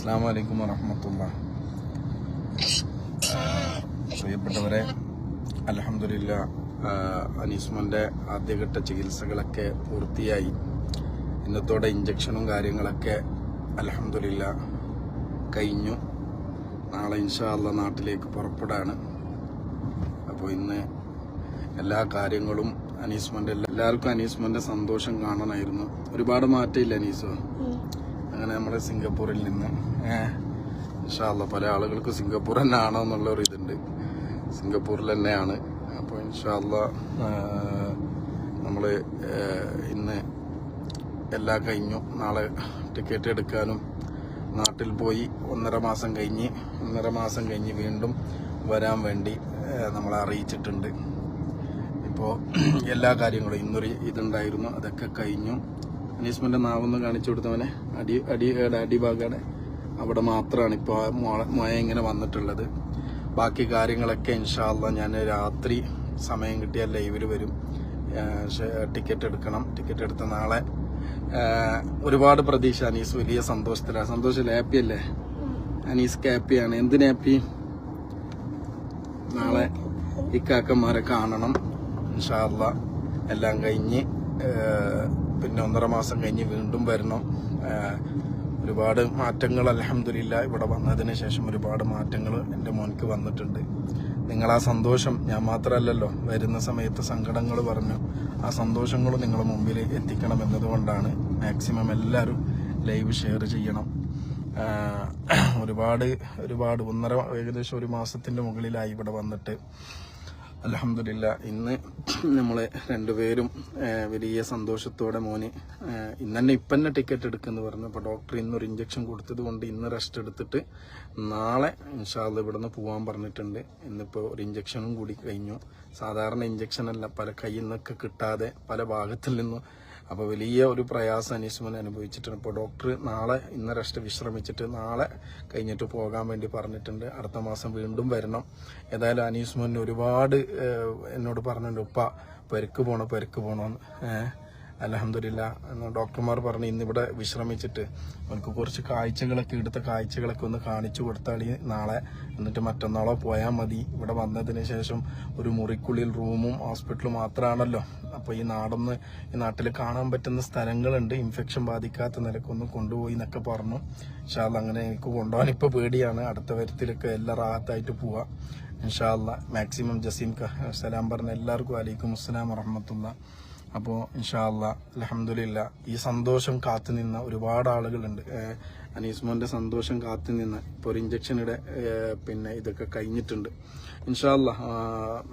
അസ്സാം വലൈക്കും വറഹമത്തുള്ള. പ്രിയപ്പെട്ടവരെ അലഹമില്ല അനീസ്മന്റെ ആദ്യഘട്ട ചികിത്സകളൊക്കെ പൂർത്തിയായി. ഇന്നത്തോടെ ഇഞ്ചക്ഷനും കാര്യങ്ങളൊക്കെ അലഹമില്ല കഴിഞ്ഞു. നാളെ ഇൻഷാല്ല നാട്ടിലേക്ക് പുറപ്പെടാണ്. അപ്പോൾ ഇന്ന് എല്ലാ കാര്യങ്ങളും അനീസ്മന്റെ എല്ലാവർക്കും അനീസ്മന്റെ സന്തോഷം കാണണമായിരുന്നു ഒരുപാട് മാറ്റമില്ല അനീസോ? അങ്ങനെ നമ്മുടെ സിംഗപ്പൂരിൽ നിന്ന് ഇൻഷാല്ല പല ആളുകൾക്ക് സിംഗപ്പൂർ തന്നെ ആണോ എന്നുള്ള ഒരു ഇതുണ്ട്. സിംഗപ്പൂരിൽ തന്നെയാണ്. അപ്പോൾ ഇൻഷാല്ല നമ്മൾ ഇന്ന് എല്ലാം കഴിഞ്ഞു. നാളെ ടിക്കറ്റ് എടുക്കാനും നാട്ടിൽ പോയി ഒന്നര മാസം കഴിഞ്ഞ് ഒന്നര മാസം കഴിഞ്ഞ് വീണ്ടും വരാൻ വേണ്ടി നമ്മളെ അറിയിച്ചിട്ടുണ്ട്. ഇപ്പോൾ എല്ലാ കാര്യങ്ങളും ഇന്നൊരു ഇതുണ്ടായിരുന്നു. അതൊക്കെ കഴിഞ്ഞു. അനീസ്മന്റെ നാവൊന്ന് കാണിച്ചു കൊടുത്തവനെ. അടി അടി അടിഭാഗമാണ് അവിടെ മാത്രമാണ് ഇപ്പോൾ മുഴ ഇങ്ങനെ വന്നിട്ടുള്ളത്. ബാക്കി കാര്യങ്ങളൊക്കെ ഇൻഷാല്ല ഞാൻ രാത്രി സമയം കിട്ടിയാൽ ലൈവിൽ വരും. ടിക്കറ്റ് എടുക്കണം. ടിക്കറ്റ് എടുത്ത നാളെ ഒരുപാട് പ്രതീക്ഷ അനീസ്. വലിയ സന്തോഷത്തിലാണ് സന്തോഷം ഹാപ്പി അല്ലേ? അനീസ് ഹാപ്പിയാണ്. എന്തിന് ഹാപ്പി? നാളെ ഇക്കാക്കന്മാരെ കാണണം. ഇൻഷാല്ല എല്ലാം കഴിഞ്ഞ് പിന്നെ ഒന്നര മാസം കഴിഞ്ഞ് വീണ്ടും വരണം. ഒരുപാട് മാറ്റങ്ങൾ അലഹമില്ല ഇവിടെ വന്നതിന് ശേഷം ഒരുപാട് മാറ്റങ്ങൾ എന്റെ മോനിക്ക് വന്നിട്ടുണ്ട്. നിങ്ങൾ ആ സന്തോഷം. ഞാൻ മാത്രമല്ലല്ലോ വരുന്ന സമയത്ത് സങ്കടങ്ങൾ പറഞ്ഞു. ആ സന്തോഷങ്ങൾ നിങ്ങളുടെ മുമ്പിൽ എത്തിക്കണം എന്നതുകൊണ്ടാണ് മാക്സിമം എല്ലാവരും ലൈവ് ഷെയർ ചെയ്യണം. ഒരുപാട് ഒരുപാട് ഒന്നര ഏകദേശം ഒരു മാസത്തിന്റെ മുകളിലായി ഇവിടെ വന്നിട്ട്. അലഹമില്ല ഇന്ന് നമ്മൾ രണ്ടുപേരും വലിയ സന്തോഷത്തോടെ മോന് ഇന്ന് തന്നെ ഇപ്പം തന്നെ ടിക്കറ്റ് എടുക്കുമെന്ന് പറഞ്ഞു അപ്പോൾ ഡോക്ടർ ഇന്നൊരു ഇഞ്ചക്ഷൻ കൊടുത്തത് കൊണ്ട് ഇന്ന് റെസ്റ്റ് എടുത്തിട്ട് നാളെ ഇൻഷാല്ല ഇവിടുന്ന് പോകാൻ പറഞ്ഞിട്ടുണ്ട്. ഇന്നിപ്പോൾ ഒരു ഇഞ്ചക്ഷനും കൂടി കഴിഞ്ഞു. സാധാരണ ഇഞ്ചക്ഷനല്ല പല കയ്യിൽ നിന്നൊക്കെ കിട്ടാതെ പല ഭാഗത്തിൽ നിന്നും അപ്പോൾ വലിയ ഒരു പ്രയാസം അനീസ്മൻ അനുഭവിച്ചിട്ടുണ്ട്. ഇപ്പോൾ ഡോക്ടർ നാളെ ഇന്ന് റെസ്റ്റ് വിശ്രമിച്ചിട്ട് നാളെ കഴിഞ്ഞിട്ട് പോകാൻ വേണ്ടി പറഞ്ഞിട്ടുണ്ട്. അടുത്ത മാസം വീണ്ടും വരണം. ഏതായാലും അനീസ്മൻ ഒരുപാട് എന്നോട് പറഞ്ഞിട്ടുണ്ട് ഉപ്പ പെരുക്ക് പോണോ പെരുക്ക് പോണോന്ന്. ഏഹ് അലഹമില്ല ഡോക്ടർമാർ പറഞ്ഞ് ഇന്നിവിടെ വിശ്രമിച്ചിട്ട് അവർക്ക് കുറച്ച് കാഴ്ചകളൊക്കെ എടുത്ത കാഴ്ചകളൊക്കെ ഒന്ന് കാണിച്ചു കൊടുത്താൽ നാളെ എന്നിട്ട് മറ്റന്നാളോ പോയാൽ മതി. ഇവിടെ വന്നതിന് ശേഷം ഒരു മുറിക്കുള്ളിൽ റൂമും ഹോസ്പിറ്റലും മാത്രമാണല്ലോ. അപ്പോൾ ഈ നാടൊന്ന് ഈ നാട്ടിൽ കാണാൻ പറ്റുന്ന സ്ഥലങ്ങളുണ്ട്. ഇൻഫെക്ഷൻ ബാധിക്കാത്ത നിലക്കൊന്ന് കൊണ്ടുപോയി എന്നൊക്കെ പറഞ്ഞു. പക്ഷേ അങ്ങനെ എനിക്ക് കൊണ്ടുപോകാൻ ഇപ്പോൾ പേടിയാണ്. അടുത്ത വരത്തിലൊക്കെ എല്ലാ റാഹത്തായിട്ട് പോവാം. ഇൻഷാല്ല മാക്സിമം ജസീം സലാം പറഞ്ഞ എല്ലാവർക്കും അലൈക്കും അസ്സലാം വറഹമത്തുള്ള. അപ്പോൾ ഇൻഷാല്ല അലഹമില്ല ഈ സന്തോഷം കാത്തു നിന്ന ഒരുപാട് ആളുകളുണ്ട്. അനീസ്മോന്റെ സന്തോഷം കാത്തു നിന്ന് ഇപ്പോൾ ഒരു ഇഞ്ചക്ഷനിടെ പിന്നെ ഇതൊക്കെ കഴിഞ്ഞിട്ടുണ്ട്. ഇൻഷാല്ല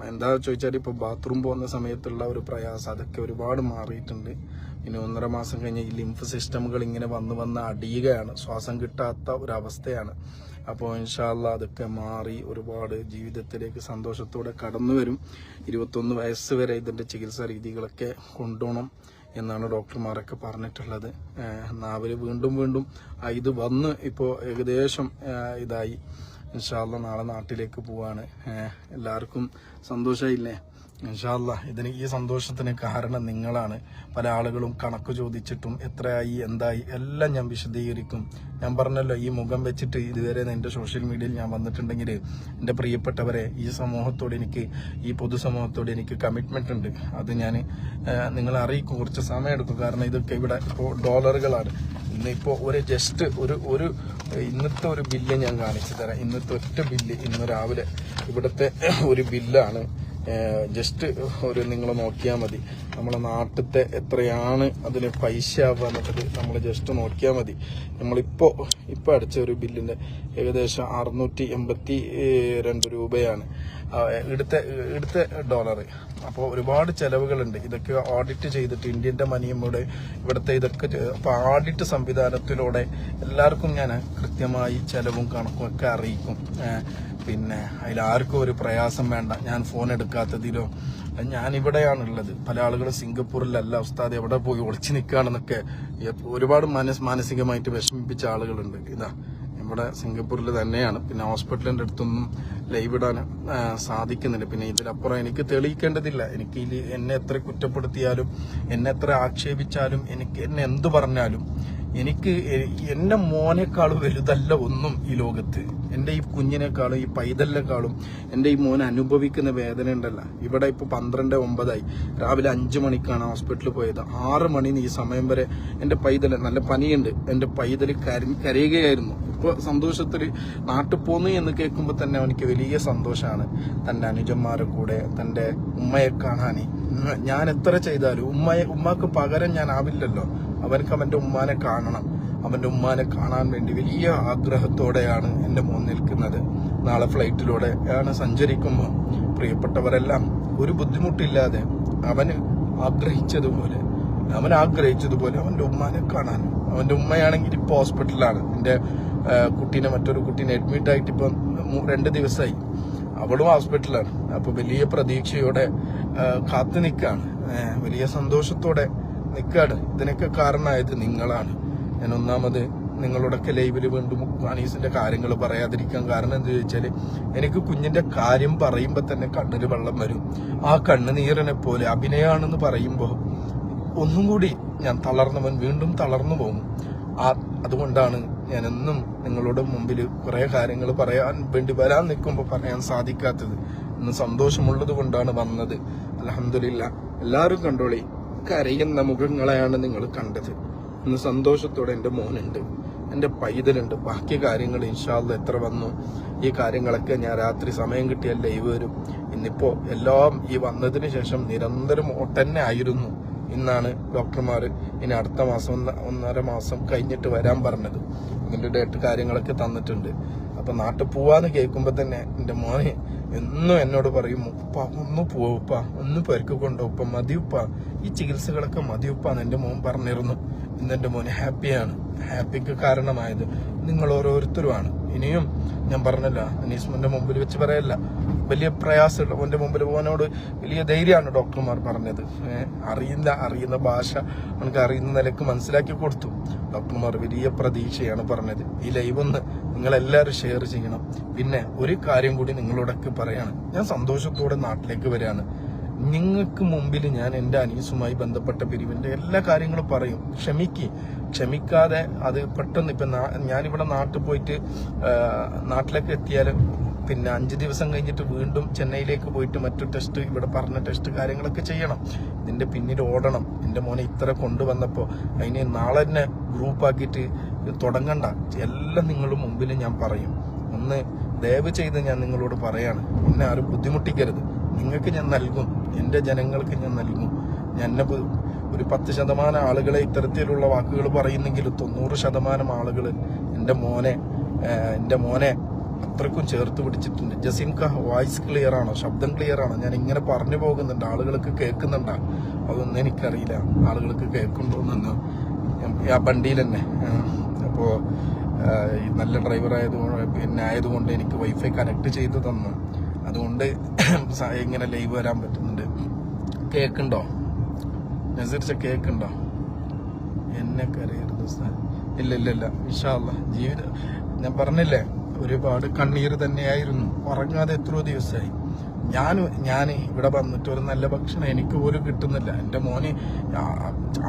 എന്താ ചോദിച്ചാൽ ഇപ്പോൾ ബാത്റൂം പോകുന്ന സമയത്തുള്ള ഒരു പ്രയാസം അതൊക്കെ ഒരുപാട് മാറിയിട്ടുണ്ട്. പിന്നെ ഒന്നര മാസം കഴിഞ്ഞ് ഈ ലിംഫ് സിസ്റ്റമുകൾ ഇങ്ങനെ വന്ന് വന്ന് അടിയുകയാണ്. ശ്വാസം കിട്ടാത്ത ഒരവസ്ഥയാണ്. അപ്പോൾ ഇൻഷാല്ല അതൊക്കെ മാറി ഒരുപാട് ജീവിതത്തിലേക്ക് സന്തോഷത്തോടെ കടന്നു വരും. ഇരുപത്തൊന്ന് വയസ്സ് വരെ ഇതിന്റെ ചികിത്സാ രീതികളൊക്കെ കൊണ്ടുപോകണം എന്നാണ് ഡോക്ടർമാരൊക്കെ പറഞ്ഞിട്ടുള്ളത്. നാവിൽ വീണ്ടും വീണ്ടും ഇത് വന്ന് ഇപ്പോൾ ഏകദേശം ഇതായി. ഇൻഷാല്ല നാളെ നാട്ടിലേക്ക് പോവാണ്. എല്ലാവർക്കും സന്തോഷമായില്ലേ ഇൻഷാല്ല ഇതിന് ഈ സന്തോഷത്തിന് കാരണം നിങ്ങളാണ്. പല ആളുകളും കണക്ക് ചോദിച്ചിട്ടും എത്രയായി എന്തായി എല്ലാം ഞാൻ വിശദീകരിക്കും. ഞാൻ പറഞ്ഞല്ലോ ഈ മുഖം വെച്ചിട്ട് ഇതുവരെ എന്റെ സോഷ്യൽ മീഡിയയിൽ ഞാൻ വന്നിട്ടുണ്ടെങ്കിൽ എന്റെ പ്രിയപ്പെട്ടവരെ ഈ സമൂഹത്തോട് എനിക്ക് ഈ പൊതുസമൂഹത്തോട് എനിക്ക് കമ്മിറ്റ്മെന്റ് ഉണ്ട്. അത് ഞാൻ നിങ്ങളെ അറിയിക്കും. കുറച്ച് സമയം എടുക്കും കാരണം ഇതൊക്കെ ഇവിടെ ഇപ്പോൾ ഡോളറുകളാണ്. ഇന്നിപ്പോൾ ഒരു ജസ്റ്റ് ഒരു ഒരു ഇന്നത്തെ ഒരു ബില്ല് ഞാൻ കാണിച്ചു തരാം. ഇന്നത്തെ ഒറ്റ ബില്ല് ഇന്ന് രാവിലെ ഇവിടുത്തെ ഒരു ബില്ലാണ് ജസ്റ്റ് ഒരു നിങ്ങൾ നോക്കിയാൽ മതി. നമ്മളെ നാട്ടിലത്തെ എത്രയാണ് അതിന് പൈസ ആവുക എന്നുള്ളത് നമ്മൾ ജസ്റ്റ് നോക്കിയാൽ മതി. നമ്മളിപ്പോൾ ഇപ്പോൾ അടച്ച ഒരു ബില്ലിന്റെ ഏകദേശം അറുന്നൂറ്റി എൺപത്തി രണ്ട് രൂപയാണ്. ഇടത്തെ ഇവിടുത്തെ ഡോളർ അപ്പോൾ ഒരുപാട് ചെലവുകളുണ്ട്. ഇതൊക്കെ ഓഡിറ്റ് ചെയ്തിട്ട് ഇന്ത്യന്റെ മനിയും ഇവിടെ ഇവിടുത്തെ ഇതൊക്കെ അപ്പോൾ ഓഡിറ്റ് സംവിധാനത്തിലൂടെ എല്ലാവർക്കും ഞാൻ കൃത്യമായി ചെലവും കണക്കും ഒക്കെ അറിയിക്കും. പിന്നെ അതിലാർക്കും ഒരു പ്രയാസം വേണ്ട. ഞാൻ ഫോൺ എടുക്കാത്തതിലോ ഞാൻ ഇവിടെയാണുള്ളത്. പല ആളുകളും സിംഗപ്പൂരിലല്ല ഉസ്താദ് എവിടെ പോയി ഒളിച്ചു നിൽക്കുകയാണെന്നൊക്കെ ഒരുപാട് മനസ് മാനസികമായിട്ട് വിഷമിപ്പിച്ച ആളുകളുണ്ട്. ഇതാ ഇവിടെ സിംഗപ്പൂരിൽ തന്നെയാണ്. പിന്നെ ഹോസ്പിറ്റലിന്റെ അടുത്തൊന്നും ലൈവ് ഇടാൻ സാധിക്കുന്നില്ല. പിന്നെ ഇതിലപ്പുറം എനിക്ക് തെളിയിക്കേണ്ടതില്ല. എനിക്ക് എന്നെ എത്ര കുറ്റപ്പെടുത്തിയാലും എന്നെ എത്ര ആക്ഷേപിച്ചാലും എനിക്ക് എന്നെ എന്ത് പറഞ്ഞാലും എനിക്ക് എന്റെ മോനേക്കാളും വലുതല്ല ഒന്നും ഈ ലോകത്ത്. എന്റെ ഈ കുഞ്ഞിനേക്കാളും ഈ പൈതലിനേക്കാളും എന്റെ ഈ മോൻ അനുഭവിക്കുന്ന വേദന ഉണ്ടല്ല. ഇവിടെ ഇപ്പൊ പന്ത്രണ്ട് ഒമ്പതായി. രാവിലെ അഞ്ചു മണിക്കാണ് ഹോസ്പിറ്റലിൽ പോയത്. ആറ് മണി ഈ സമയം വരെ എന്റെ പൈതൽ നല്ല പനിയുണ്ട്. എന്റെ പൈതൽ കര- കരയുകയായിരുന്നു. ഇപ്പൊ സന്തോഷത്തിൽ നാട്ടിൽ പോന്നു എന്ന് കേൾക്കുമ്പോൾ തന്നെ എനിക്ക് വലിയ സന്തോഷമാണ് തന്റെ അനുജന്മാരെ കൂടെ തന്റെ ഉമ്മയെ കാണാൻ ഞാൻ എത്ര ചെയ്താലും ഉമ്മയെ ഉമ്മക്ക് പകരം ഞാൻ ആവില്ലല്ലോ. അവനക്ക് അവന്റെ ഉമ്മാനെ കാണണം. അവന്റെ ഉമ്മാനെ കാണാൻ വേണ്ടി വലിയ ആഗ്രഹത്തോടെയാണ് എന്റെ മോൻ നിൽക്കുന്നത്. നാളെ ഫ്ലൈറ്റിലൂടെ ആണ് സഞ്ചരിക്കുമ്പോൾ പ്രിയപ്പെട്ടവരെല്ലാം ഒരു ബുദ്ധിമുട്ടില്ലാതെ അവന് ആഗ്രഹിച്ചതുപോലെ അവൻ ആഗ്രഹിച്ചതുപോലെ അവന്റെ ഉമ്മാനെ കാണാൻ. അവന്റെ ഉമ്മയാണെങ്കിൽ ഇപ്പൊ ഹോസ്പിറ്റലിലാണ്. എന്റെ കുട്ടീനെ മറ്റൊരു കുട്ടീനെ അഡ്മിറ്റ് ആയിട്ട് ഇപ്പം രണ്ട് ദിവസമായി. അവളും ഹോസ്പിറ്റലാണ് അപ്പോൾ വലിയ പ്രതീക്ഷയോടെ കാത്തു നിൽക്കുകയാണ്. വലിയ സന്തോഷത്തോടെ നിൽക്കാണ് ഇതിനൊക്കെ കാരണമായത് നിങ്ങളാണ്. ഞാൻ ഒന്നാമത് നിങ്ങളോടൊക്കെ ലൈവിൽ വീണ്ടും അനീസിന്റെ കാര്യങ്ങൾ പറയാതിരിക്കാൻ കാരണം എന്താ ചോദിച്ചാൽ എനിക്ക് കുഞ്ഞിന്റെ കാര്യം പറയുമ്പോ തന്നെ കണ്ണിൽ വെള്ളം വരും. ആ കണ്ണുനീരനെ പോലെ അഭിനയാണെന്ന് പറയുമ്പോ ഒന്നും കൂടി ഞാൻ തളർന്നവൻ വീണ്ടും തളർന്നു പോകും. ആ അതുകൊണ്ടാണ് ഞാൻ എന്നും നിങ്ങളുടെ മുമ്പിൽ കുറെ കാര്യങ്ങൾ പറയാൻ വേണ്ടി വരാൻ നിൽക്കുമ്പോൾ പറയാൻ സാധിക്കാത്തത്. ഇന്ന് സന്തോഷമുള്ളത് കൊണ്ടാണ് വന്നത്. അലഹമില്ല എല്ലാവരും കണ്ടോളി. കരയുന്ന മുഖങ്ങളെയാണ് നിങ്ങൾ കണ്ടത്. ഇന്ന് സന്തോഷത്തോടെ എന്റെ മോനുണ്ട്. എന്റെ പൈതലുണ്ട്. ബാക്കി കാര്യങ്ങൾ ഇൻഷാല്ല എത്ര വന്നു? ഈ കാര്യങ്ങളൊക്കെ ഞാൻ രാത്രി സമയം കിട്ടിയാൽ ലൈവ് വരും. ഇന്നിപ്പോൾ എല്ലാം ഈ വന്നതിന് ശേഷം നിരന്തരം ഒട്ടന്നെ ആയിരുന്നു. ഇന്നാണ് ഡോക്ടർമാർ ഇനി അടുത്ത മാസം ഒന്ന് ഒന്നര മാസം കഴിഞ്ഞിട്ട് വരാൻ പറഞ്ഞത്. ഇതിന്റെ ഡേറ്റ് കാര്യങ്ങളൊക്കെ തന്നിട്ടുണ്ട്. അപ്പം നാട്ടിൽ പോവാന്ന് കേൾക്കുമ്പോൾ തന്നെ എന്റെ മോനെ എന്നും എന്നോട് പറയും ഉപ്പ ഒന്ന് പോവുപ്പ ഒന്ന് പെരുക്ക് ഉപ്പ മതിയുപ്പ ഈ ചികിത്സകളൊക്കെ മതിയുപ്പ എന്ന് എന്റെ മോൻ പറഞ്ഞിരുന്നു. ഇന്ന് എന്റെ മോൻ ഹാപ്പിയാണ്. ഹാപ്പിക്ക് കാരണമായത് നിങ്ങൾ ഓരോരുത്തരുമാണ്. ഇനിയും ഞാൻ പറഞ്ഞല്ല അനീസ്മന്റെ മുമ്പിൽ വെച്ച് പറയല്ല. വലിയ പ്രയാസമുള്ള മോന്റെ മുമ്പിൽ പോകാനോട് വലിയ ധൈര്യമാണ് ഡോക്ടർമാർ പറഞ്ഞത്. അറിയില്ല അറിയുന്ന ഭാഷ അവനക്ക് അറിയുന്ന നിലയ്ക്ക് മനസ്സിലാക്കി കൊടുത്തു. ഡോക്ടർമാർ വലിയ പ്രതീക്ഷയാണ് പറഞ്ഞത്. ഈ ലൈവ് ഒന്ന് നിങ്ങൾ എല്ലാവരും ഷെയർ ചെയ്യണം. പിന്നെ ഒരു കാര്യം കൂടി നിങ്ങളോടൊക്കെ പറയാണ്. ഞാൻ സന്തോഷത്തോടെ നാട്ടിലേക്ക് വരികയാണ്. നിങ്ങൾക്ക് മുമ്പിൽ ഞാൻ എന്റെ അനീസുമായി ബന്ധപ്പെട്ട പിരിവിന്റെ എല്ലാ കാര്യങ്ങളും പറയും. ക്ഷമിക്ക്. ക്ഷമിക്കാതെ അത് പെട്ടെന്ന് ഇപ്പം ഞാനിവിടെ നാട്ടിൽ പോയിട്ട് നാട്ടിലേക്ക് എത്തിയാൽ പിന്നെ അഞ്ച് ദിവസം കഴിഞ്ഞിട്ട് വീണ്ടും ചെന്നൈയിലേക്ക് പോയിട്ട് മറ്റു ടെസ്റ്റ് ഇവിടെ പറഞ്ഞ ടെസ്റ്റ് കാര്യങ്ങളൊക്കെ ചെയ്യണം. ഇതിന്റെ പിന്നിൽ ഓടണം. എന്റെ മോനെ ഇത്ര കൊണ്ടുവന്നപ്പോൾ അതിന് നാളെ തന്നെ ഗ്രൂപ്പാക്കിയിട്ട് തുടങ്ങണ്ട. എല്ലാം നിങ്ങളുടെ മുമ്പിൽ ഞാൻ പറയും. ഒന്ന് ദയവ് ചെയ്ത് ഞാൻ നിങ്ങളോട് പറയാണ്. എന്നെ ആരും ബുദ്ധിമുട്ടിക്കരുത്. നിങ്ങൾക്ക് ഞാൻ നൽകും. എന്റെ ജനങ്ങൾക്ക് ഞാൻ നൽകും. ഞാൻ ഒരു പത്ത് ശതമാനം ആളുകളെ ഇത്തരത്തിലുള്ള വാക്കുകൾ പറയുന്നെങ്കിൽ തൊണ്ണൂറ് ശതമാനം ആളുകൾ എന്റെ മോനെ എന്റെ മോനെ അത്രക്കും ചേർത്ത് പിടിച്ചിട്ടുണ്ട്. ജസിൻക വോയിസ് ക്ലിയർ ആണോ? ശബ്ദം ക്ലിയർ ആണോ? ഞാൻ ഇങ്ങനെ പറഞ്ഞു പോകുന്നുണ്ട്. ആളുകൾക്ക് കേൾക്കുന്നുണ്ടോ. അതൊന്നും എനിക്കറിയില്ല. ആളുകൾക്ക് കേൾക്കുന്നുണ്ടോന്നൊന്ന് ആ വണ്ടിയിൽ തന്നെ. അപ്പോൾ നല്ല ഡ്രൈവർ ആയതുകൊണ്ട് പിന്നെ ആയതുകൊണ്ട് എനിക്ക് വൈഫൈ കണക്ട് ചെയ്ത് തന്നു. അതുകൊണ്ട് ഇങ്ങനെ ലൈവ് വരാൻ പറ്റുന്നുണ്ട്. കേൾക്കുണ്ടോ നസീർച്ച കേൾക്കുണ്ടോ എന്നെ കരയരുത് സാർ. ഇല്ല ഇല്ല ഇല്ല. വിശാല ജീവിതം ഞാൻ പറഞ്ഞില്ലേ? ഒരുപാട് കണ്ണീർ തന്നെയായിരുന്നു. ഉറങ്ങാതെ എത്രയോ ദിവസമായി. ഞാൻ ഞാൻ ഇവിടെ വന്നിട്ട് ഒരു നല്ല ഭക്ഷണം എനിക്ക് പോലും കിട്ടുന്നില്ല. എന്റെ മോന്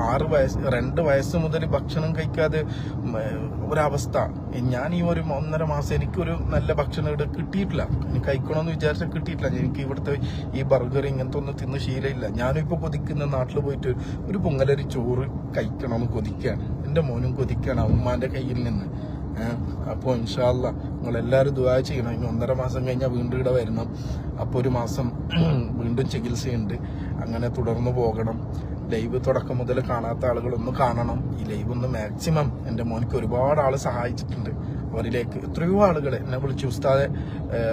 ആറ് വയസ്സ് രണ്ട് വയസ്സ് മുതൽ ഭക്ഷണം കഴിക്കാതെ ഒരവസ്ഥ. ഞാൻ ഈ ഒരു ഒന്നര മാസം എനിക്കൊരു നല്ല ഭക്ഷണം ഇവിടെ കിട്ടിയിട്ടില്ല. എനിക്ക് കഴിക്കണമെന്ന് വിചാരിച്ചാൽ കിട്ടിയിട്ടില്ല. എനിക്ക് ഇവിടുത്തെ ഈ ബർഗർ ഇങ്ങനത്തെ ഒന്നും തിന്ന് ശീലമില്ല ഞാനും ഇപ്പോൾ കൊതിക്കുന്ന നാട്ടിൽ പോയിട്ട് ഒരു പൊങ്ങലൊരു ചോറ് കഴിക്കണമെന്ന് കൊതിക്കുകയാണ് എന്റെ മോനും കൊതിക്കുകയാണ് ഉമ്മാന്റെ കയ്യിൽ നിന്ന്. അപ്പോൾ ഇൻഷാല്ല നിങ്ങളെല്ലാവരും ദുആ ചെയ്യണം. ഇനി ഒന്നര മാസം കഴിഞ്ഞാൽ വീണ്ടും ഇവിടെ വരണം. അപ്പോൾ ഒരു മാസം വീണ്ടും ചികിത്സയുണ്ട്. അങ്ങനെ തുടർന്ന് പോകണം. ലൈവ് തുടക്കം മുതൽ കാണാത്ത ആളുകളൊന്ന് കാണണം. ഈ ലൈവ് ഒന്ന് മാക്സിമം എന്റെ മോനിക്ക് ഒരുപാട് ആൾ സഹായിച്ചിട്ടുണ്ട്. അവരിലേക്ക് എത്രയോ ആളുകൾ എന്നെ വിളിച്ച് ഉസ്താദെ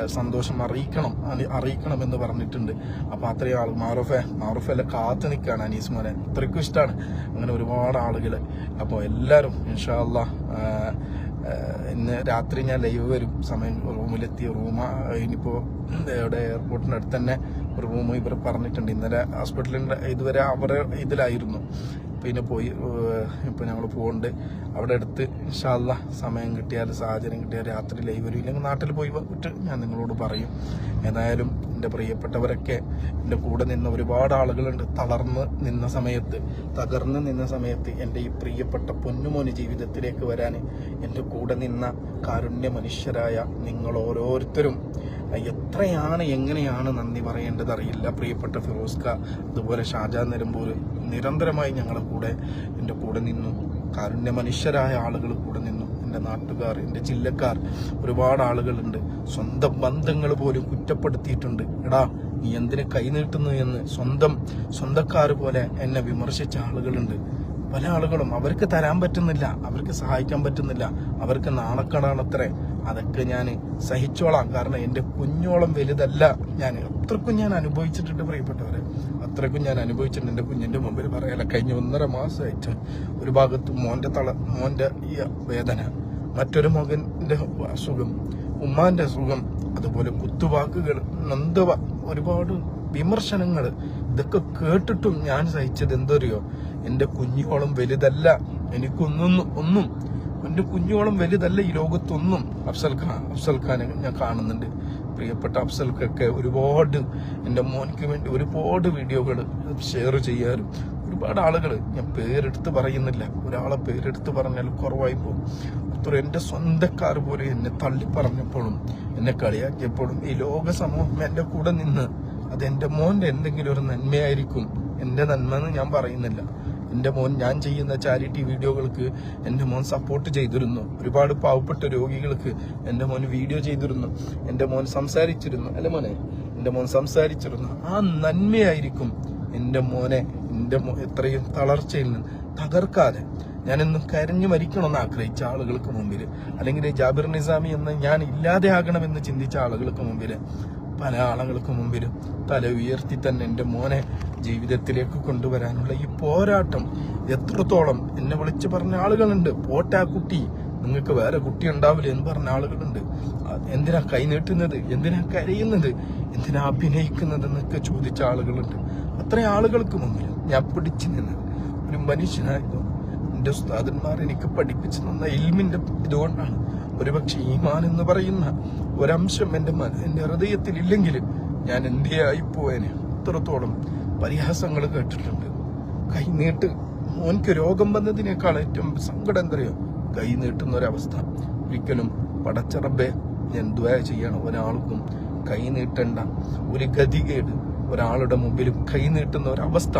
സന്തോഷം അറിയിക്കണം. അറിയിക്കണം എന്ന് പറഞ്ഞിട്ടുണ്ട്. അപ്പോൾ അത്രയും ആൾ മാറുഫെ മാറുഫ് എല്ലാം കാത്തു നിൽക്കുകയാണ് അനീസ് മോനെ. അത്രയ്ക്കും ഇഷ്ടമാണ് അങ്ങനെ ഒരുപാട് ആളുകൾ അപ്പോൾ എല്ലാവരും ഇൻഷാല്ല ഇന്ന് രാത്രി ഞാൻ ലൈവ് വരും. സമയം റൂമിലെത്തി. റൂമ ഇനിയിപ്പോൾ ഇവിടെ എയർപോർട്ടിന്റെ അടുത്ത് തന്നെ ഒരു റൂം ഇവർ പറഞ്ഞിട്ടുണ്ട്. ഇന്നലെ ഹോസ്പിറ്റലിന്റെ ഇതുവരെ അവരെ ഇതിലായിരുന്നു. പിന്നെ പോയി ഇപ്പോൾ ഞങ്ങൾ പോകുന്നുണ്ട് അവിടെ അടുത്ത് ഇൻഷാല്ല സമയം കിട്ടിയാൽ സാഹചര്യം കിട്ടിയാൽ രാത്രി ലൈവ് വരും. ഇല്ലെങ്കിൽ നാട്ടിൽ പോയി വിട്ട് ഞാൻ നിങ്ങളോട് പറയും. ഏതായാലും എന്റെ പ്രിയപ്പെട്ടവരൊക്കെ എന്റെ കൂടെ നിന്ന ഒരുപാട് ആളുകളുണ്ട്. തളർന്ന് നിന്ന സമയത്ത് തകർന്ന് നിന്ന സമയത്ത് എന്റെ ഈ പ്രിയപ്പെട്ട പൊന്നുമോന് ജീവിതത്തിലേക്ക് വരാൻ എന്റെ കൂടെ നിന്ന കാരുണ്യ മനുഷ്യരായ നിങ്ങൾ ഓരോരുത്തരും എത്രയാണ് എങ്ങനെയാണ് നന്ദി പറയേണ്ടത് അറിയില്ല. പ്രിയപ്പെട്ട ഫിറോസ്ക അതുപോലെ ഷാജാ നിലമ്പൂർ നിരന്തരമായി ഞങ്ങളുടെ കൂടെ എന്റെ കൂടെ നിന്നു. കാരുണ്യ മനുഷ്യരായ ആളുകൾ കൂടെ നിന്നു. എന്റെ നാട്ടുകാർ എന്റെ ജില്ലക്കാർ ഒരുപാട് ആളുകളുണ്ട്. സ്വന്തം ബന്ധങ്ങൾ പോലും കുറ്റപ്പെടുത്തിയിട്ടുണ്ട്. എടാ നീ എന്തിന് കൈനീട്ടുന്നു എന്ന് സ്വന്തം സ്വന്തക്കാർ പോലെ എന്നെ വിമർശിച്ച ആളുകളുണ്ട്. പല ആളുകളും അവർക്ക് തരാൻ പറ്റുന്നില്ല അവർക്ക് സഹായിക്കാൻ പറ്റുന്നില്ല. അവർക്ക് നാണക്കടാണത്രേ അതൊക്കെ ഞാൻ സഹിച്ചോളാം. കാരണം എന്റെ കുഞ്ഞോളം വലുതല്ല ഞാൻ അത്രക്കും ഞാൻ അനുഭവിച്ചിട്ടുണ്ട് പ്രിയപ്പെട്ടവരെ. അത്രക്കും ഞാൻ അനുഭവിച്ചിട്ടുണ്ട് എന്റെ കുഞ്ഞിന്റെ മുമ്പിൽ പറയാല. കഴിഞ്ഞ ഒന്നര മാസമായിട്ട് ഒരു ഭാഗത്ത് മോന്റെ തള മോന്റെ ഈ വേദന മറ്റൊരു മകന്റെ അസുഖം ഉമ്മാന്റെ അസുഖം അതുപോലെ കുത്തുവാക്കുകൾ നന്ദവ ഒരുപാട് വിമർശനങ്ങൾ ഇതൊക്കെ കേട്ടിട്ടും ഞാൻ സഹിച്ചത് എന്തറിയോ? എന്റെ കുഞ്ഞോളം വലുതല്ല. എനിക്കൊന്നും ഒന്നും എന്റെ കുഞ്ഞോളം വലുതല്ല ഈ ലോകത്തൊന്നും അഫ്സൽ ഖാൻ അഫ്സൽ ഖാനെ ഞാൻ കാണുന്നുണ്ട്. പ്രിയപ്പെട്ട അഫ്സൽക്കൊക്കെ ഒരുപാട് എന്റെ മോനിക്ക് വേണ്ടി ഒരുപാട് വീഡിയോകൾ ഷെയർ ചെയ്യാനും ഒരുപാട് ആളുകൾ ഞാൻ പേരെടുത്ത് പറയുന്നില്ല. ഒരാളെ പേരെടുത്ത് പറഞ്ഞാൽ കുറവായി പോകും. അത്ര എന്റെ സ്വന്തക്കാർ പോലെ എന്നെ തള്ളി പറഞ്ഞപ്പോഴും എന്നെ കളിയാക്കിയപ്പോഴും ഈ ലോക സമൂഹം എന്റെ കൂടെ നിന്ന് അത് എന്റെ മോന്റെ എന്തെങ്കിലും ഒരു നന്മയായിരിക്കും. എന്റെ നന്മ എന്ന് ഞാൻ പറയുന്നില്ല. എന്റെ മോൻ ഞാൻ ചെയ്യുന്ന ചാരിറ്റി വീഡിയോകൾക്ക് എന്റെ മോൻ സപ്പോർട്ട് ചെയ്തിരുന്നു. ഒരുപാട് പാവപ്പെട്ട രോഗികൾക്ക് എന്റെ മോൻ വീഡിയോ ചെയ്തിരുന്നു. എന്റെ മോൻ സംസാരിച്ചിരുന്നു. അല്ലെ മോനെ? എന്റെ മോൻ സംസാരിച്ചിരുന്നു. ആ നന്മയായിരിക്കും എന്റെ മോനെ എന്റെ മോ എത്രയും തളർച്ചയിൽ നിന്ന് തകർക്കാതെ. ഞാനെന്നും കരഞ്ഞു മരിക്കണമെന്ന് ആഗ്രഹിച്ച ആളുകൾക്ക് മുമ്പിൽ അല്ലെങ്കിൽ ജാബിർ നിസാമി എന്ന് ഞാൻ ഇല്ലാതെ ആകണമെന്ന് ചിന്തിച്ച ആളുകൾക്ക് മുമ്പിൽ പല ആളുകൾക്ക് മുമ്പിലും തല ഉയർത്തി തന്നെ എന്റെ മോനെ ജീവിതത്തിലേക്ക് കൊണ്ടുവരാനുള്ള ഈ പോരാട്ടം എത്രത്തോളം എന്നെ വിളിച്ചു പറഞ്ഞ ആളുകളുണ്ട്. പോട്ടാ കുട്ടി. നിങ്ങൾക്ക് വേറെ കുട്ടി ഉണ്ടാവില്ല എന്ന് പറഞ്ഞ ആളുകളുണ്ട്. എന്തിനാ കൈനീട്ടുന്നത് എന്തിനാ കരയുന്നത്? എന്തിനാ അഭിനയിക്കുന്നത് എന്നൊക്കെ ചോദിച്ച ആളുകളുണ്ട്. അത്രയും ആളുകൾക്ക് മുമ്പിൽ ഞാൻ പിടിച്ചു നിന്ന് ഒരു മനുഷ്യനായിരുന്നു. എന്റെ ഉസ്താദന്മാർ എനിക്ക് പഠിപ്പിച്ചു തന്ന ഇൽമിന്റെ ഇതുകൊണ്ടാണ്. ഒരുപക്ഷെ ഈമാൻ എന്ന് പറയുന്ന ഒരംശം എന്റെ എന്റെ ഹൃദയത്തിൽ ഇല്ലെങ്കിൽ ഞാൻ എന്തിയായി ആയിപ്പോയനെ അത്രത്തോളം പരിഹാസങ്ങൾ കേട്ടിട്ടുണ്ട്. കൈ നീട്ട്. മോൻക്ക് രോഗം വന്നതിനേക്കാൾ ഏറ്റവും സങ്കടം കറിയോ കൈ ഒരവസ്ഥ ഒരിക്കലും പടച്ചറബെ ഞാൻ ദ്വയ ചെയ്യണം. ഒരാൾക്കും കൈ നീട്ടണ്ട. ഒരു ഗതികേട്. ഒരാളുടെ മുമ്പിലും കൈ നീട്ടുന്ന ഒരവസ്ഥ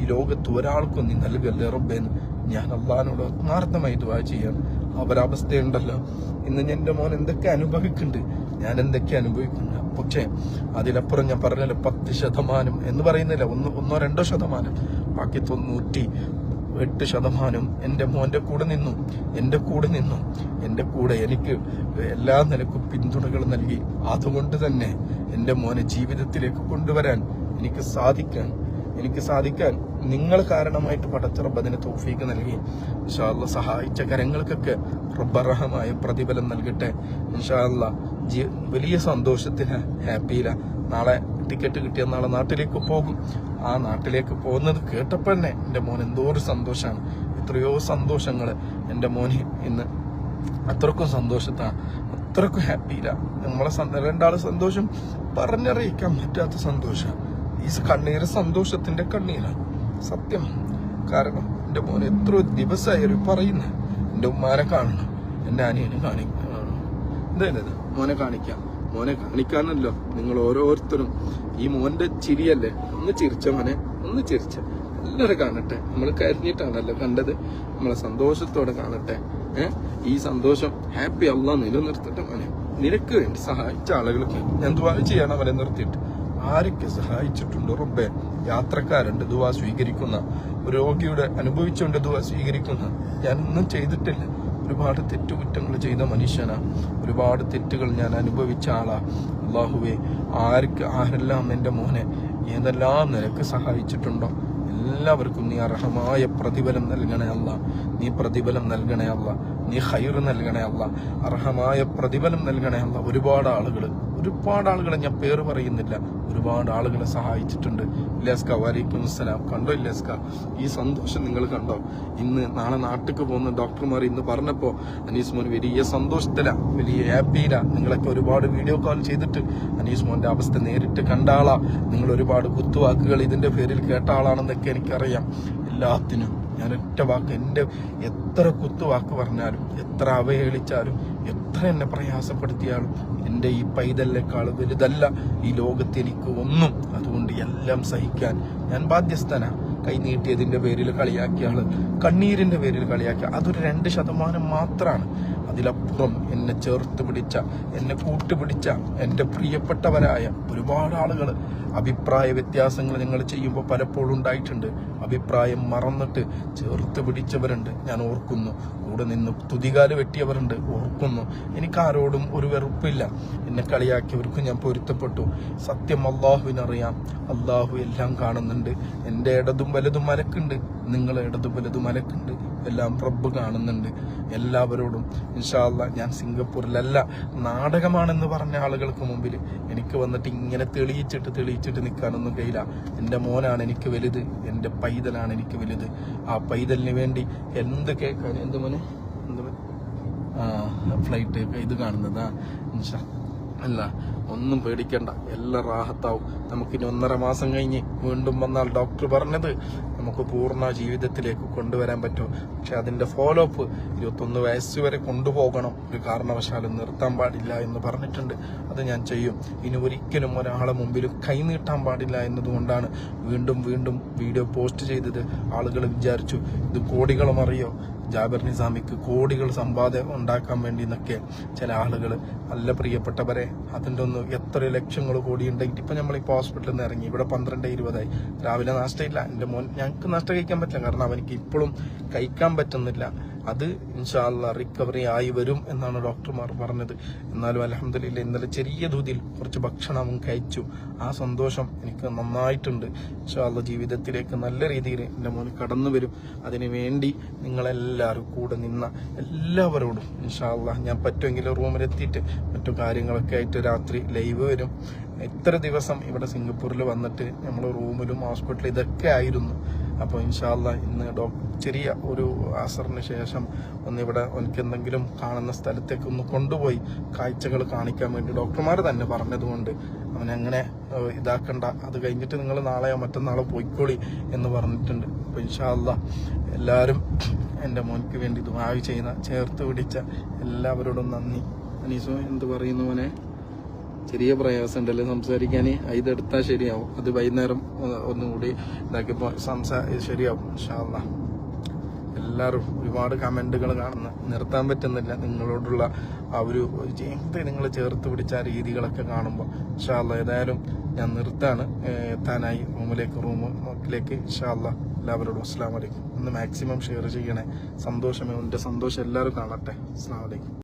ഈ ലോകത്ത് ഒരാൾക്കും നീ നൽകല്ലേ റബ്ബേന്ന് ഞാൻ അള്ളഹാനോട് ആത്മാർത്ഥമായി ദ്വാ ചെയ്യാണ് അവരവസ്ഥയുണ്ടല്ലോ. ഇന്ന് എന്റെ മോൻ എന്തൊക്കെ അനുഭവിക്കുന്നുണ്ട്? ഞാൻ എന്തൊക്കെ അനുഭവിക്കുന്നുണ്ട് പക്ഷേ അതിലപ്പുറം ഞാൻ പറഞ്ഞല്ലോ പത്ത് ശതമാനം എന്ന് പറയുന്നില്ല. ഒന്ന് ഒന്നോ രണ്ടോ ശതമാനം. ബാക്കി തൊണ്ണൂറ്റി എട്ട് ശതമാനം എന്റെ മോന്റെ കൂടെ നിന്നു. എന്റെ കൂടെ നിന്നു. എന്റെ കൂടെ എനിക്ക് എല്ലാ നിലക്കും പിന്തുണകൾ നൽകി. അതുകൊണ്ട് തന്നെ എന്റെ മോനെ ജീവിതത്തിലേക്ക് കൊണ്ടുവരാൻ എനിക്ക് സാധിക്കാൻ എനിക്ക് സാധിക്കാൻ നിങ്ങൾ കാരണമായിട്ട് പടച്ച റബ്ബതിന് തോഫീക്ക് നൽകി. ഇൻഷാല്ല സഹായിച്ച കരങ്ങൾക്കൊക്കെ റബ്ബർഹമായ പ്രതിഫലം നൽകട്ടെ. ഇൻഷാല്ല വലിയ സന്തോഷത്തിന് ഹാപ്പിയില. നാളെ ടിക്കറ്റ് കിട്ടിയ നാളെ നാട്ടിലേക്ക് പോകും. ആ നാട്ടിലേക്ക് പോകുന്നത് കേട്ടപ്പോൾ തന്നെ എന്റെ മോൻ എന്തോ ഒരു സന്തോഷമാണ് എത്രയോ സന്തോഷങ്ങൾ എന്റെ മോന് ഇന്ന്. അത്രക്കും സന്തോഷത്താണ് അത്രക്കും ഹാപ്പിയില്ല നമ്മളെ രണ്ടാൾ സന്തോഷം പറഞ്ഞറിയിക്കാൻ പറ്റാത്ത സന്തോഷം. ഈ കണ്ണീര് സന്തോഷത്തിന്റെ കണ്ണീരാണ്. സത്യം. കാരണം എന്റെ മോൻ എത്ര ദിവസമായി ഒരു പറയുന്നത് എന്റെ ഉമ്മാനെ കാണണം. എന്റെ അനിയനെ കാണിക്കണം എന്തായാലും മോനെ കാണിക്കാം. മോനെ കാണിക്കാനല്ലോ നിങ്ങൾ ഓരോരുത്തരും. ഈ മോന്റെ ചിരിയല്ലേ? ഒന്ന് ചിരിച്ച മോനെ? ഒന്ന് ചിരിച്ച. എല്ലാവരും കാണട്ടെ. നമ്മൾ കരഞ്ഞിട്ടാണല്ലോ കണ്ടത്. നമ്മളെ സന്തോഷത്തോടെ കാണട്ടെ. ഈ സന്തോഷം ഹാപ്പി അല്ല നിലനിർത്തട്ടെ മോനെ. നിനക്ക് വേണ്ടി സഹായിച്ച ആളുകൾക്ക് ഞാൻ ദുവാ ചെയ്യണം അവരെ നിർത്തിയിട്ട്? ആരൊക്കെ സഹായിച്ചിട്ടുണ്ട്? റബ്ബെ യാത്രക്കാരുണ്ട് ദുവാ സ്വീകരിക്കുന്ന. ഒരു രോഗിയുടെ അനുഭവിച്ചുകൊണ്ട് ദുവാ സ്വീകരിക്കുന്ന. ഞാനൊന്നും ചെയ്തിട്ടില്ല. ഒരുപാട് തെറ്റുകുറ്റങ്ങൾ ചെയ്ത മനുഷ്യനാ. ഒരുപാട് തെറ്റുകൾ ഞാൻ അനുഭവിച്ച ആളാ. അള്ളാഹുവെ ആർക്ക് ആരെല്ലാം എന്റെ മോനെ ഏതെല്ലാം നിനക്ക് സഹായിച്ചിട്ടുണ്ടോ? എല്ലാവർക്കും നീ അർഹമായ പ്രതിഫലം നൽകണേ അല്ല നീ പ്രതിഫലം നൽകണേ അല്ല നീ ഹൈർ നൽകണേ അല്ല അർഹമായ പ്രതിഫലം നൽകണേ അല്ല ഒരുപാട് ആളുകൾ ഒരുപാട് ആളുകളെ ഞാൻ പേര് പറയുന്നില്ല. ഒരുപാട് ആളുകളെ സഹായിച്ചിട്ടുണ്ട്. ഇല്ലാസ്ക വലൈക്കും അസ്സലാം കണ്ടോ ഇല്ലാസ്ക? ഈ സന്തോഷം നിങ്ങൾ കണ്ടോ? ഇന്ന് നാളെ നാട്ടിൽ പോകുന്ന ഡോക്ടർമാർ ഇന്ന് പറഞ്ഞപ്പോൾ അനീസ് മോൻ വലിയ സന്തോഷത്തിലാണ് വലിയ ഹാപ്പിയില. നിങ്ങളൊക്കെ ഒരുപാട് വീഡിയോ കോൾ ചെയ്തിട്ട് അനീസ് മോന്റെ അവസ്ഥ നേരിട്ട് കണ്ട ആളാ. നിങ്ങൾ ഒരുപാട് കുത്തുവാക്കുകൾ ഇതിന്റെ പേരിൽ കേട്ട ആളാണെന്നൊക്കെ എനിക്കറിയാം. എല്ലാത്തിനും ഞാൻ ഒറ്റ വാക്ക് എന്റെ എത്ര കുത്തുവാക്ക് പറഞ്ഞാലും എത്ര അവഹേളിച്ചാലും എത്ര എന്നെ പ്രയാസപ്പെടുത്തിയാലും എന്റെ ഈ പൈതലിനേക്കാൾ വലുതല്ല ഈ ലോകത്ത് എനിക്ക് ഒന്നും. അതുകൊണ്ട് എല്ലാം സഹിക്കാൻ ഞാൻ ബാധ്യസ്ഥനാ. കൈ നീട്ടിയതിന്റെ പേരിൽ കളിയാക്കിയ ആൾ കണ്ണീരിന്റെ പേരിൽ കളിയാക്കിയ അതൊരു രണ്ട് ശതമാനം മാത്രമാണ് അതിലപ്പുറം എന്നെ ചേർത്ത് പിടിച്ച എന്നെ കൂട്ടുപിടിച്ച എന്റെ പ്രിയപ്പെട്ടവരായ ഒരുപാട് ആളുകൾ അഭിപ്രായ വ്യത്യാസങ്ങൾ നിങ്ങൾ ചെയ്യുമ്പോൾ പലപ്പോഴും ഉണ്ടായിട്ടുണ്ട്. അഭിപ്രായം മറന്നിട്ട് ചേർത്ത് പിടിച്ചവരുണ്ട് ഞാൻ ഓർക്കുന്നു. കൂടെ നിന്ന് തുതികാൽ വെട്ടിയവരുണ്ട് ഓർക്കുന്നു. എനിക്കാരോടും ഒരു വെറുപ്പില്ല. എന്നെ കളിയാക്കിയവർക്കും ഞാൻ പൊരുത്തപ്പെട്ടു. സത്യം അള്ളാഹുവിനറിയാം. അള്ളാഹു എല്ലാം കാണുന്നുണ്ട്. എന്റെ ഇടതും വലതും മലക്കുണ്ട് നിങ്ങളെ ഇടതും വലതും മലക്കുണ്ട് എല്ലാം റബ്ബ് കാണുന്നുണ്ട്. എല്ലാവരോടും ഇൻഷാല്ല ഞാൻ സിംഗപ്പൂരിലല്ല നാടകമാണെന്ന് പറഞ്ഞ ആളുകൾക്ക് മുമ്പിൽ എനിക്ക് വന്നിട്ട് ഇങ്ങനെ തെളിയിച്ചിട്ട് തെളിയിച്ചിട്ട് നിൽക്കാനൊന്നും കഴിയില്ല. എന്റെ മോനാണ് എനിക്ക് വലുത് എന്റെ പൈതലാണ് എനിക്ക് വലുത്. ആ പൈതലിന് വേണ്ടി എന്ത് കേൾക്കാൻ എന്ത് മോനെ? എന്ത് ഫ്ലൈറ്റ് ഇത് കാണുന്നതാ. ഇൻഷാ അല്ല ഒന്നും പേടിക്കണ്ട. എല്ലാം റാഹത്താവും. നമുക്കിനി ഒന്നര മാസം കഴിഞ്ഞ് വീണ്ടും വന്നാൽ ഡോക്ടർ പറഞ്ഞത് നമുക്ക് പൂർണ ജീവിതത്തിലേക്ക് കൊണ്ടുവരാൻ പറ്റും. പക്ഷെ അതിന്റെ ഫോളോ അപ്പ് ഇരുപത്തൊന്ന് വയസ്സ് വരെ കൊണ്ടുപോകണം. ഒരു കാരണവശാലും നിർത്താൻ പാടില്ല എന്ന് പറഞ്ഞിട്ടുണ്ട്. അത് ഞാൻ ചെയ്യും. ഇനി ഒരിക്കലും ഒരാളെ മുമ്പിൽ കൈനീട്ടാൻ പാടില്ല എന്നതുകൊണ്ടാണ് വീണ്ടും വീണ്ടും വീഡിയോ പോസ്റ്റ് ചെയ്തത്. ആളുകൾ വിചാരിച്ചു ഇത് കോടികളും അറിയോ? ജാബിർ നിസാമിക്ക് കോടികൾ സമ്പാദ്യം ഉണ്ടാക്കാൻ വേണ്ടി എന്നൊക്കെ ചില ആളുകൾ നല്ല പ്രിയപ്പെട്ടവരെ അതിന്റെ ഒന്ന് എത്ര ലക്ഷങ്ങൾ കോടി ഉണ്ടെങ്കിൽ നമ്മൾ നമ്മളിപ്പോൾ ഹോസ്പിറ്റലിൽ നിന്ന് ഇറങ്ങി. ഇവിടെ പന്ത്രണ്ട് ഇരുപതായി. രാവിലെ നഷ്ടമില്ല എന്റെ മോൻ ഞങ്ങൾക്ക് നഷ്ടം കഴിക്കാൻ പറ്റില്ല. കാരണം അവനിക്ക് ഇപ്പോഴും കഴിക്കാൻ പറ്റുന്നില്ല. അത് ഇൻഷാല്ല റിക്കവറി ആയി വരും എന്നാണ് ഡോക്ടർമാർ പറഞ്ഞത്. എന്നാലും അലഹമില്ല ഇന്നലെ ചെറിയ തോതിൽ കുറച്ച് ഭക്ഷണവും കഴിച്ചു. ആ സന്തോഷം എനിക്ക് നന്നായിട്ടുണ്ട്. ഇൻഷാല്ല ജീവിതത്തിലേക്ക് നല്ല രീതിയിൽ എന്റെ മോന് കടന്നു വരും. അതിനുവേണ്ടി നിങ്ങളെല്ലാവരും കൂടെ നിന്ന എല്ലാവരോടും ഇൻഷാല്ല ഞാൻ പറ്റുമെങ്കിൽ റൂമിലെത്തിയിട്ട് മറ്റു കാര്യങ്ങളൊക്കെ ആയിട്ട് രാത്രി ലൈവ് വരും. എത്ര ദിവസം ഇവിടെ സിംഗപ്പൂരിൽ വന്നിട്ട് നമ്മൾ റൂമിലും ഹോസ്പിറ്റലിൽ ഇതൊക്കെ ആയിരുന്നു. അപ്പോൾ ഇൻഷാല്ല ഇന്ന് ഡോക്ടർ ചെറിയ ഒരു ആസറിന് ശേഷം ഒന്ന് ഇവിടെ എനിക്ക് എന്തെങ്കിലും കാണുന്ന സ്ഥലത്തേക്ക് ഒന്ന് കൊണ്ടുപോയി കാഴ്ചകൾ കാണിക്കാൻ വേണ്ടി ഡോക്ടർമാർ തന്നെ പറഞ്ഞതുകൊണ്ട് അവനങ്ങനെ ഇതാക്കണ്ട. അത് കഴിഞ്ഞിട്ട് നിങ്ങൾ നാളെയോ മറ്റന്നാളോ പോയിക്കോളി എന്ന് പറഞ്ഞിട്ടുണ്ട്. അപ്പോൾ ഇൻഷാല്ല എല്ലാവരും എന്റെ മോനിക്ക് വേണ്ടി ദുആ ചെയ്യുന്ന ചേർത്ത് പിടിച്ച എല്ലാവരോടും നന്ദി. അനീസോ എന്ത് പറയുന്നു മോനെ? ചെറിയ പ്രയാസം ഉണ്ടല്ലേ സംസാരിക്കാൻ ഇതെടുത്താൽ ശരിയാവും. അത് വൈകുന്നേരം ഒന്നും കൂടി ഇതാക്കിയപ്പോൾ സംസാ ശരിയാവും ഇൻഷാല്ലാ എല്ലാവരും ഒരുപാട് കമന്റുകൾ കാണുന്ന നിർത്താൻ പറ്റുന്നില്ല നിങ്ങളോടുള്ള ആ ഒരു ജീവിതത്തെ നിങ്ങൾ ചേർത്ത് പിടിച്ച രീതികളൊക്കെ കാണുമ്പോൾ ഇൻഷാല്ല ഏതായാലും ഞാൻ നിർത്താണ് എത്താനായി റൂമിലേക്ക് റൂമിലേക്ക് ഇൻഷാല്ല എല്ലാവരോടും അസ്സാം വലൈക്കും ഒന്ന് മാക്സിമം ഷെയർ ചെയ്യണേ. സന്തോഷമേ എന്റെ സന്തോഷം എല്ലാവരും കാണട്ടെ. അസ്സാം വലൈക്കും